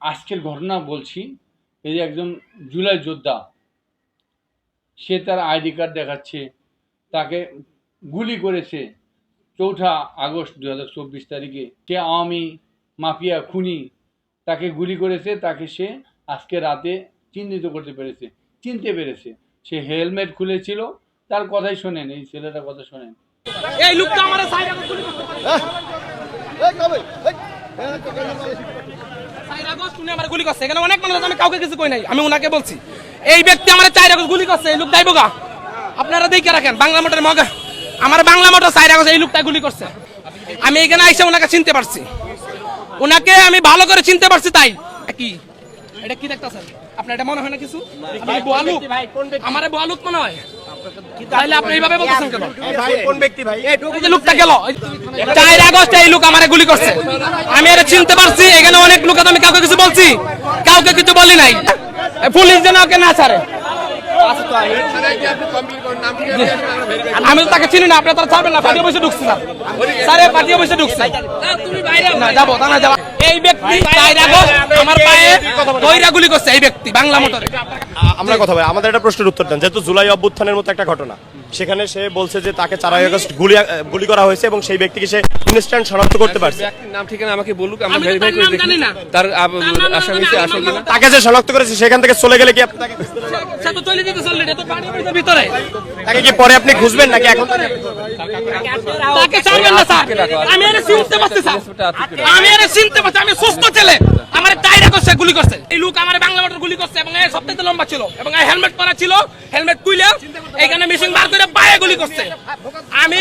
আজকের ঘটনা বলছি এই যে একজন জুলাই যোদ্ধা সে তার আইডি কার্ড দেখাচ্ছে তাকে গুলি করেছে চৌঠা আগস্ট দু হাজার চব্বিশ তারিখে। সে আওয়ামী মাফিয়া খুনি তাকে গুলি করেছে তাকে সে আজকে রাতে চিহ্নিত করতে পেরেছে চিনতে পেরেছে। সে হেলমেট খুলেছিল তার কথাই শোনেন এই ছেলেটার কথা শোনেন। এই লোকটা আমার সাইড আগস্ট গুলি করছে সাইড আগস্ট আমি কাউকে কিছু নাই, আমি বলছি। এই ব্যক্তি গুলি করছে, এই আপনারা রাখেন, বাংলা আমার বাংলা এই লোকটা গুলি করছে। আমি এখানে আইসে ওনাকে চিনতে পারছি। ওনাকে আমি ভালো করে চিনতে পারছি তাই। কি? এটা আপনার এটা মনে হয় না কিছু? বোয়ালুক আমার বোয়ালুক মনে হয়। তাহলে আপনি এইভাবে বলতেছেন কেন? কোন ব্যক্তি ভাই? এই লোকটা গেল। চার আগস্ট এই লোক আমারে গুলি করছে। আমি এটা চিনতে পারছি এখানে অনেক লোক আমি কাউকে কিছু বলছি। কাউকে কিছু বলি নাই। পুলিশ যেন ওকে না ছাড়ে। আমি তো তাকে চিনি না আপনি তারা ছাড়বেন না পাঠিয়ে বসে ঢুকছে স্যার। স্যার পাঠিয়ে বসে ঢুকছে। না যাব তা না যাব। এই ব্যক্তি আমার পায়ে দইরা গুলি করছে এই ব্যক্তি বাংলা মোটরে। আমরা কথা বলি আমাদের একটা প্রশ্নের উত্তর দেন। যেহেতু জুলাই অভ্যুত্থানের মতো একটা ঘটনা সেখানে সে বলছে যে তাকে চারাই আগস্ট গুলি গুলি করা হয়েছে এবং সেই ব্যক্তিকে সে ইনস্ট্যান্ট শনাক্ত করতে পারছে। নাম ঠিকানা আমাকে বলুক আমরা ভেরিফাই করে দেখি। না। তার আসামি না, তাকে যে শনাক্ত করেছে সেখান থেকে চলে গেলে কি আপনি তাকে সে তো চলে যেতে চললে তো পানি পড়ছে ভিতরে। তাকে কি পরে আপনি খুঁজবেন নাকি এখন? তাকে ছাড়বেন না স্যার। আমি এর চিনতে পারছি স্যার। আমি এর চিনতে পারছি আমি সুস্থ ছেলে। আমার ডাইরেক্ট করছে গুলি করছে। এই লোক আমার বাংলা মোটর গুলি করছে এবং এই সবথেকে লম্বা ছিল এবং এই হেলমেট পরা ছিল হেলমেট কুইলে মেশিন বার করে পায়ে গুলি করছে। আমি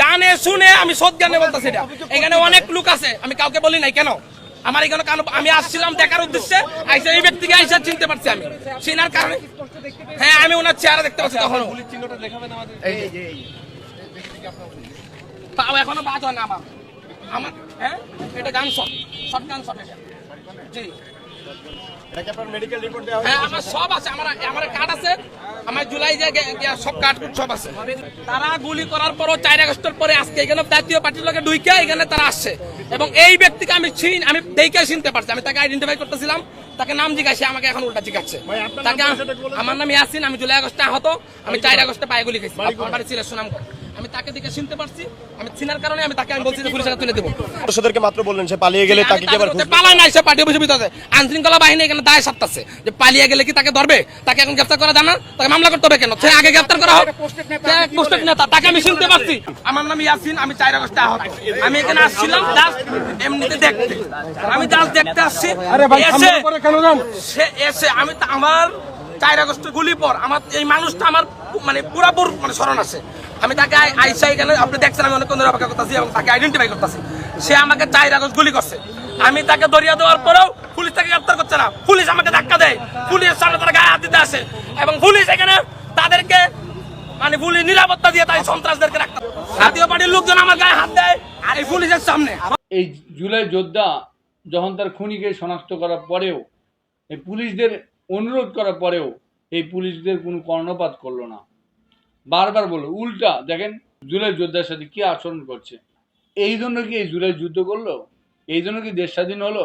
জানে শুনে আমি সৎ জ্ঞানে বলতেছি এটা। এখানে অনেক লোক আছে আমি কাউকে বলি নাই কেন? আমার এখানে কারণ আমি আসছিলাম দেখার উদ্দেশ্যে আইসা এই ব্যক্তিকে আইসা চিনতে পারছি আমি। চিনার কারণে হ্যাঁ আমি ওনার চেহারা দেখতে পাচ্ছি তখন তাও এখনও বাদ হয় না আমার। আমার হ্যাঁ এটা গান শট গান শট এটা। জি। হ্যাঁ আমার সব আছে। আমার আমার কার্ড আছে। আমার জুলাই সব কার্ড কুট সব আছে। তারা গুলি করার পরও চার আগস্টের পরে আজকে এখানে জাতীয় পার্টির লোকে ঢুইকে এখানে তারা আসছে। এবং এই ব্যক্তিকে আমি চিন আমি দেখে চিনতে পারছি। আমি তাকে আইডেন্টিফাই করতেছিলাম তাকে নাম জিজ্ঞাসা আমাকে এখন উল্টা জিজ্ঞাসা। তাকে আমার নাম ইয়াসিন আমি জুলাই আগস্টে আহত আমি চার আগস্টে পায়ে গুলি খেয়েছি আমার বাড়ি ছিল সুনাম আমি তাকে দেখে চিনতে পারছি আমি চিনার কারণে আমি তাকে আমি বলছি যে পুলিশের তুলে দেবো। সদস্যদেরকে মাত্র বললেন সে পালিয়ে গেলে তাকে কি আবার পালায় নাই সে পার্টি অফিসের ভিতরে আইন শৃঙ্খলা বাহিনী এখানে দায় যে পালিয়ে গেলে কি তাকে ধরবে? তাকে এখন গ্রেফতার করা জানা? তাকে মামলা করতে হবে কেন? সে আগে গ্রেফতার করা হোক। পোস্টেড নেতা তাকে আমি শুনতে পারছি। আমার নাম ইয়াসিন আমি চার আগস্টে আহত। আমি এখানে আসছিলাম জাস্ট এমনিতে দেখতে। আমি জাস্ট দেখতে আসছি। এসে সে এসে আমি তা- আমার চার আগস্ট গুলি পর আমার এই মানুষটা আমার মানে পুরাপুর মানে স্মরণ আছে। আমি তাকে আই- আইসা এখানে আপনি দেখছেন আমি অনেকক্ষণ ধরে অপেক্ষা করতেছি এবং তাকে আইডেন্টিফাই করতেছি। সে আমাকে চার আগস্ট গুলি করছে। আমি তাকে দরিয়া দেওয়ার পরেও পুলিশ তাকে গ্রেপ্তার করছে না। পুলিশ আমাকে ধাক্কা দেয়। পুলিশ সামনে তারা গায়ে হাত দিতে আসে এবং পুলিশ এখানে তাদেরকে মানে পুলিশ নিরাপত্তা দিয়ে তাই সন্ত্রাসদেরকে রাখতে জাতীয় পার্টির লোকজন আমার গায়ে হাত দেয় আর এই পুলিশের সামনে। এই জুলাই যোদ্ধা যখন তার খুনিকে শনাক্ত করার পরেও, এই পুলিশদের অনুরোধ করার পরেও এই পুলিশদের কোনো কর্ণপাত করল না। বারবার বলল উল্টা, দেখেন, জুলাই যোদ্ধার সাথে কি আচরণ করছে। এই জন্য কি এই জুলাই যুদ্ধ করল? এই জন্য কি দেশ স্বাধীন হলো?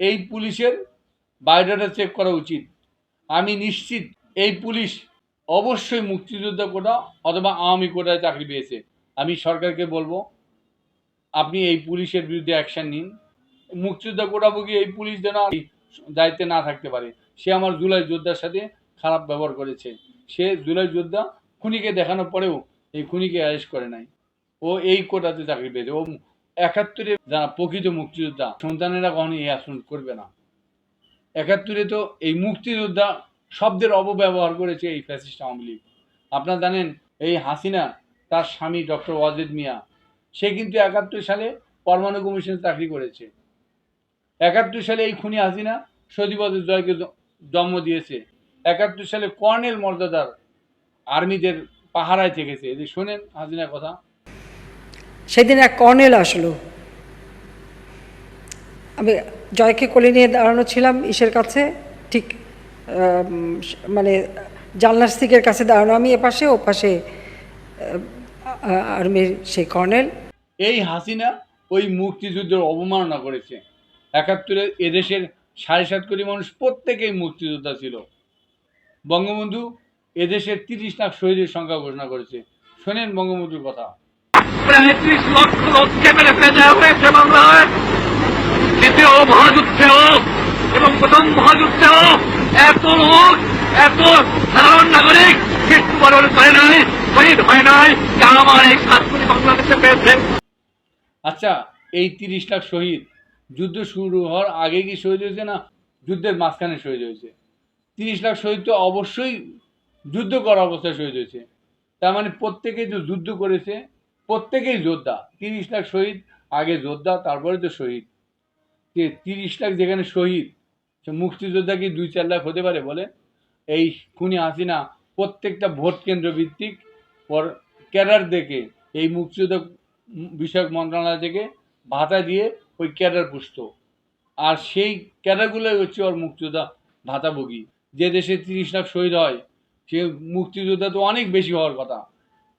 এই পুলিশের বায়োডাটা চেক করা উচিত। আমি নিশ্চিত এই পুলিশ অবশ্যই মুক্তিযোদ্ধা কোটা অথবা আওয়ামী কোটায় চাকরি পেয়েছে। আমি সরকারকে বলব, আপনি এই পুলিশের বিরুদ্ধে অ্যাকশন নিন। মুক্তিযোদ্ধা কোটাভোগী এই পুলিশ যেন দায়িত্বে না থাকতে পারে। সে আমার জুলাই যোদ্ধার সাথে খারাপ ব্যবহার করেছে। সে জুলাই যোদ্ধা খুনিকে দেখানোর পরেও এই খুনিকে অ্যারেস্ট করে নাই। ও এই কোটাতে চাকরি পেয়েছে। ও একাত্তরে যারা প্রকৃত মুক্তিযোদ্ধা, সন্তানেরা কখনো এই আসন করবে না। একাত্তরে তো এই মুক্তিযোদ্ধা শব্দের অপব্যবহার করেছে এই ফ্যাসিস্ট আওয়ামী লীগ। আপনারা জানেন, এই হাসিনা, তার স্বামী ডক্টর ওয়াজেদ মিয়া, সে কিন্তু একাত্তর সালে পরমাণু কমিশনে চাকরি করেছে। একাত্তর সালে এই খুনি হাসিনা সজীবদের জয়কে জন্ম দিয়েছে। একাত্তর সালে কর্নেল মর্যাদার আর্মিদের পাহারায় থেকেছে যে শোনেন হাসিনার কথা। সেদিন এক কর্নেল আসলো। আমি জয়কে কোলে নিয়ে দাঁড়ানো ছিলাম ইসের কাছে ঠিক মানে জানলার সিকের কাছে দাঁড়ানো। আমি এপাশে ও পাশে আর্মির সেই কর্নেল। এই হাসিনা ওই মুক্তিযুদ্ধের অবমাননা করেছে। একাত্তরে এদেশের সাড়ে সাত কোটি মানুষ প্রত্যেকেই মুক্তিযোদ্ধা ছিল। বঙ্গবন্ধু এদেশের তিরিশ লাখ শহীদের সংখ্যা ঘোষণা করেছে। শোনেন বঙ্গবন্ধুর কথা। প্রায় ত্রিশ লক্ষ লোককে মেরে ফেলে হয়েছে বাংলায়। দ্বিতীয় মহাযুদ্ধেও এবং প্রথম মহাযুদ্ধেও এত লোক এত সাধারণ নাগরিক মৃত্যুবরণ করে নাই শহীদ হয় নাই যা আমার এই সাত বাংলাদেশে পেয়েছে। আচ্ছা এই তিরিশ লাখ শহীদ যুদ্ধ শুরু হওয়ার আগে কি শহীদ হয়েছে না যুদ্ধের মাঝখানে শহীদ হয়েছে? তিরিশ লাখ শহীদ তো অবশ্যই যুদ্ধ করা অবস্থায় শহীদ হয়েছে। তার মানে প্রত্যেকেই যে যুদ্ধ করেছে, প্রত্যেকেই যোদ্ধা। তিরিশ লাখ শহীদ, আগে যোদ্ধা, তারপরে তো শহীদ। যে তিরিশ লাখ যেখানে শহীদ, সে মুক্তিযোদ্ধা কি দুই চার লাখ হতে পারে বলে? এই খুনি হাসিনা প্রত্যেকটা ভোট কেন্দ্র ভিত্তিক ওর ক্যাডার দেখে, এই মুক্তিযোদ্ধা বিষয়ক মন্ত্রণালয় থেকে ভাতা দিয়ে ওই ক্যাডার পুষত। আর সেই ক্যাডারগুলোই হচ্ছে ওর মুক্তিযোদ্ধা ভাতাভোগী। যে দেশে তিরিশ লাখ শহীদ হয়, সে মুক্তিযোদ্ধা তো অনেক বেশি হওয়ার কথা।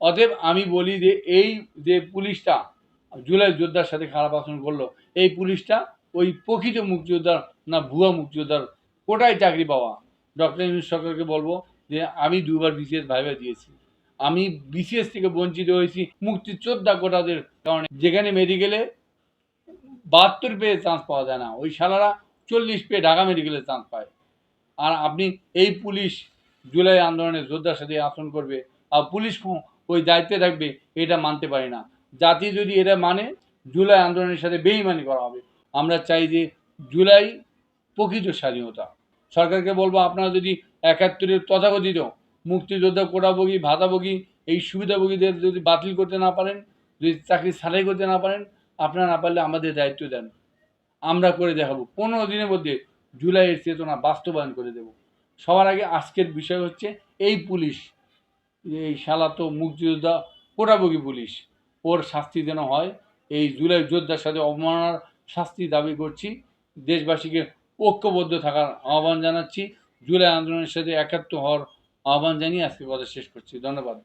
অতএব আমি বলি যে এই যে পুলিশটা, জুলাই যোদ্ধার সাথে খারাপ আচরণ করল, এই পুলিশটা ওই প্রকৃত মুক্তিযোদ্ধার না ভুয়া মুক্তিযোদ্ধার কোটায় চাকরি পাওয়া। ডক্টর ইউনুস সরকারকে বলব যে আমি দুবার বিসিএস ভাইবা দিয়েছি। আমি বিসিএস থেকে বঞ্চিত হয়েছি মুক্তিযোদ্ধা কোটাদের কারণে। যেখানে মেডিকেলে বাহাত্তর পেয়ে চান্স পাওয়া যায় না, ওই শালারা চল্লিশ পেয়ে ঢাকা মেডিকেলে চান্স পায়। আর আপনি এই পুলিশ জুলাই আন্দোলনের যোদ্ধার সাথে আচরণ করবে আর পুলিশ ওই দায়িত্বে থাকবে, এটা মানতে পারি না। জাতি যদি এটা মানে জুলাই আন্দোলনের সাথে বেইমানি করা হবে। আমরা চাই যে জুলাই প্রকৃত স্বাধীনতা। সরকারকে বলব, আপনারা যদি একাত্তরের তথাকথিত মুক্তিযোদ্ধা, কোটাভোগী, ভাতাভোগী, এই সুবিধাভোগীদের যদি বাতিল করতে না পারেন, যদি চাকরি ছাড়াই করতে না পারেন, আপনারা না পারলে আমাদের দায়িত্ব দেন। আমরা করে দেখাবো। পনেরো দিনের মধ্যে জুলাইয়ের চেতনা বাস্তবায়ন করে দেব। সবার আগে আজকের বিষয় হচ্ছে এই পুলিশ এই শালা তো মুক্তিযোদ্ধা কোটাভোগী পুলিশ। ওর শাস্তি যেন হয়, এই জুলাই যোদ্ধার সাথে অবমাননার শাস্তি দাবি করছি। দেশবাসীকে ঐক্যবদ্ধ থাকার আহ্বান জানাচ্ছি। জুলাই আন্দোলনের সাথে একাত্ম হওয়ার আহ্বান জানিয়ে আজকে কথা শেষ করছি। ধন্যবাদ।